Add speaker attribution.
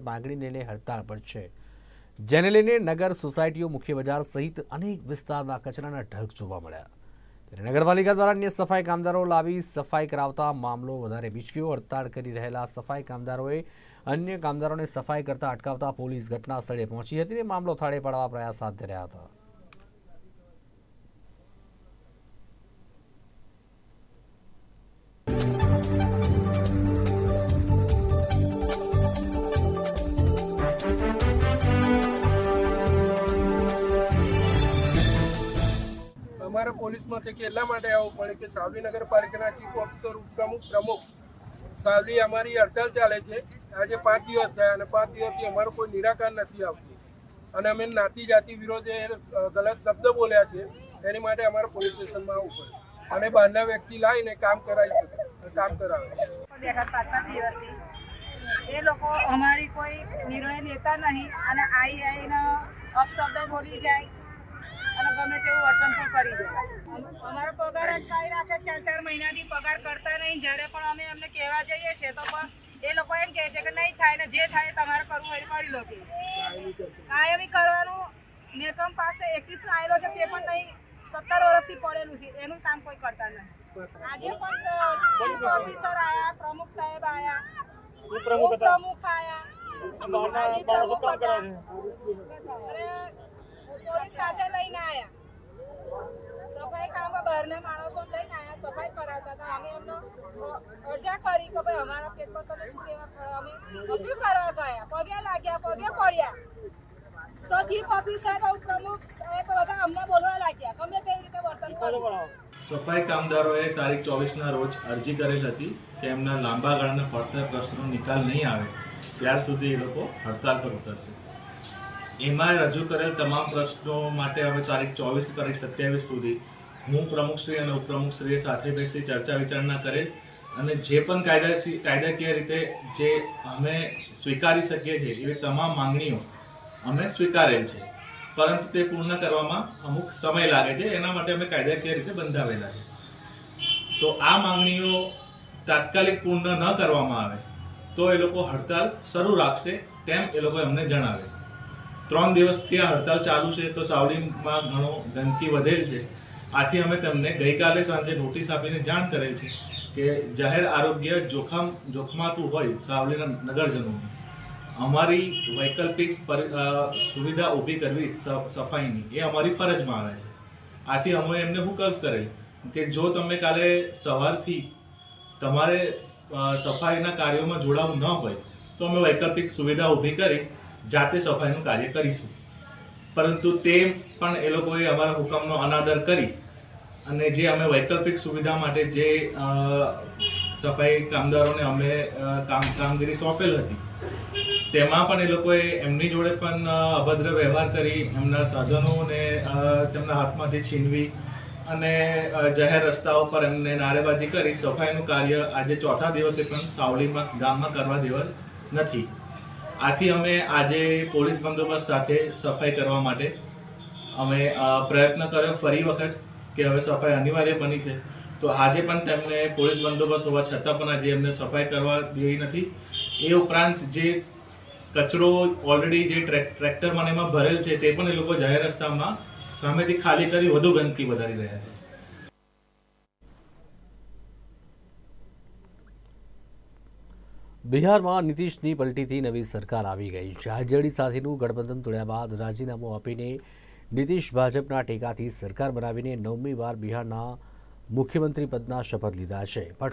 Speaker 1: માંગણીને લઈને હડતાળ પર છે. જેને લઈને નગર સોસાયટીઓ, મુખ્ય બજાર સહિત અનેક વિસ્તારમાં કચરાના ઢગ જોવા મળ્યા. ત્યારે નગરપાલિકા દ્વારા અન્ય સફાઈ કામદારો લાવી સફાઈ કરાવતા મામલો વધારે બીચક્યો હડતાળ કરી રહેલા સફાઈ કામદારોએ અન્ય કામદારોને સફાઈ કરતા અટકાવતા પોલીસ ઘટના સ્થળે પહોંચી હતી અને મામલો થાળે પાડવા પ્રયાસ હાથ ધર્યા હતા.
Speaker 2: અમારે પોલીસમાંથી કે એટલા માટે આવવું પડે કે સાવલી નગરપાલિકાના ચીફ ઓફિસર ઉપપ્રમુખ પ્રમુખ સાવલી અમારી હડતાલ ચાલે છે. આજે પાંચ દિવસ થયા અને પાંચ દિવસથી અમારો કોઈ નિરાકાર નથી આવતું. અને અમે નાતી જાતિ વિરોધે ગલત શબ્દ બોલ્યા છે. એની માટે અમારે પોલીસ સ્ટેશનમાં આવવું પડે. અને બહારના વ્યક્તિ લાવીને કામ કરાવી શકે કામ કરાવે.
Speaker 3: એ લોકો અમારી કોઈ નિર્ણય લેતા નહીં અને આઈ આવીને અપશબ્દ બોલી જાય. અને ગમે તેવું વર્તન પણ કરી જાય અમારો પગાર અટકાવી રાખે ચાર ચાર મહિનાથી પગાર કરતા નહીં. જ્યારે પણ અમે એમને કહેવા જઈએ છીએ તો પણ એ લોકો એમ કહે છે કે નહીં થાય ને જે થાય તમારે કરવું હોય કરી લો કે. કાયમી કરવાનું મેકમ પાસે એકવીસ આવેલો છે તે પણ નહીં સત્તર વર્ષથી પડેલું છે. એનું કામ કોઈ કરતા નથી. આજે પણ ઓફિસર આયા પ્રમુખ સાહેબ આવ્યા પ્રમુખ આવ્યા અરે. અને પોલીસ સાથે લઈને આયા સફાઈ બહારના માણસો લઈને આયા, સફાઈ કરાવતા હતા. અમે એમનો અરજા કરી કે ભાઈ અમારા પેટમાં તમે શું કહેવા અમે બધું કરવા ગયા. પગે લાગ્યા, પગે પડ્યા. તો ચીફ ઓફિસર પ્રમુખ સાહેબ બધા અમને બોલવા લાગ્યા. ગમે તેવી રીતે વર્તન કરો
Speaker 4: સફાઈ કામદારોએ તારીખ ચોવીસના રોજ અરજી કરેલ હતી કે એમના લાંબા ગાળાના પડતર પ્રશ્નનો નિકાલ નહીં આવે, ત્યાર સુધી એ લોકો હડતાલ પર ઉતરશે. એમાં રજૂ કરેલ તમામ પ્રશ્નો માટે હવે તારીખ ચોવીસ તારીખ સત્યાવીસ સુધી હું પ્રમુખશ્રી અને ઉપપ્રમુખશ્રીએ સાથે બેસી ચર્ચા વિચારણા કરેલ અને જે પણ કાયદાસી કાયદાકીય રીતે જે અમે સ્વીકારી શકીએ છીએ એવી તમામ માંગણીઓ અમે સ્વીકારેલ છે. પરંતુ તે પૂર્ણ કરવામાં અમુક સમય લાગે છે. એના માટે અમે કાયદાકીય રીતે બંધાવેલા છે. તો આ માંગણીઓ તાત્કાલિક પૂર્ણ ન કરવામાં આવે તો એ લોકો હડતાલ શરૂ રાખશે તેમ એ લોકો અમને જણાવે ત્રણ દિવસથી આ હડતાલ ચાલુ છે તો સાવલીમાં ઘણો ગંદકી વધેલ છે. આથી અમે તેમને ગઈકાલે સાંજે નોટિસ આપીને જાણ કરેલ છે કે જાહેર આરોગ્ય જોખમ જોખમાતું હોય સાવલીના નગરજનોનું. અમારી વૈકલ્પિક સુવિધા ઊભી કરવી સફાઈની એ અમારી ફરજમાં આવે છે. આથી અમે એમને હુકમ કરેલ કે જો તમે કાલે સવારથી તમારે સફાઈના કાર્યોમાં જોડાવું ન હોય તો અમે વૈકલ્પિક સુવિધા ઊભી કરી જાતે સફાઈનું કાર્ય કરીશું. પરંતુ તે પણ એ લોકોએ અમારા હુકમનો અનાદર કરી અને જે અમે વૈકલ્પિક સુવિધા માટે જે સફાઈ કામદારોને અમે કામ, કામગીરી સોંપેલ હતી, તેમાં પણ એ લોકોએ એમની જોડે પણ અભદ્ર વ્યવહાર કરી, એમના સાધનોને તેમના હાથમાંથી છીનવી અને જાહેર રસ્તાઓ પર એમને નારેબાજી કરી. સફાઈનું કાર્ય આજે ચોથા દિવસે પણ સાવલીમાં, ગામમાં કરવા દેવા નથી. આથી અમે આજે પોલીસ બંદોબસ્ત સાથે સફાઈ કરવા માટે અમે પ્રયત્ન કર્યો ફરી વખત કે હવે સફાઈ અનિવાર્ય બની છે. તો આજે પણ તેમને પોલીસ બંદોબસ્ત હોવા છતાં પણ આજે એમને સફાઈ કરવા દેવી નથી. એ ઉપરાંત જે કચરો ઓલરેડી જે ટ્રેક ટ્રેક્ટરમાં એમાં ભરેલ છે તે પણ એ લોકો જાહેર રસ્તામાં સામેથી ખાલી કરી વધુ ગંદકી વધારી રહ્યા છે.
Speaker 1: બિહારમાં નીતિશની પલટીથી નવી સરકાર આવી ગઈ છે. આરજેડી સાથેનું ગઠબંધન તોડ્યા બાદ રાજીનામું આપીને નીતિશ ભાજપના ટેકાથી સરકાર બનાવીને નવમી વાર બિહારના મુખ્યમંત્રી પદના શપથ લીધા છે.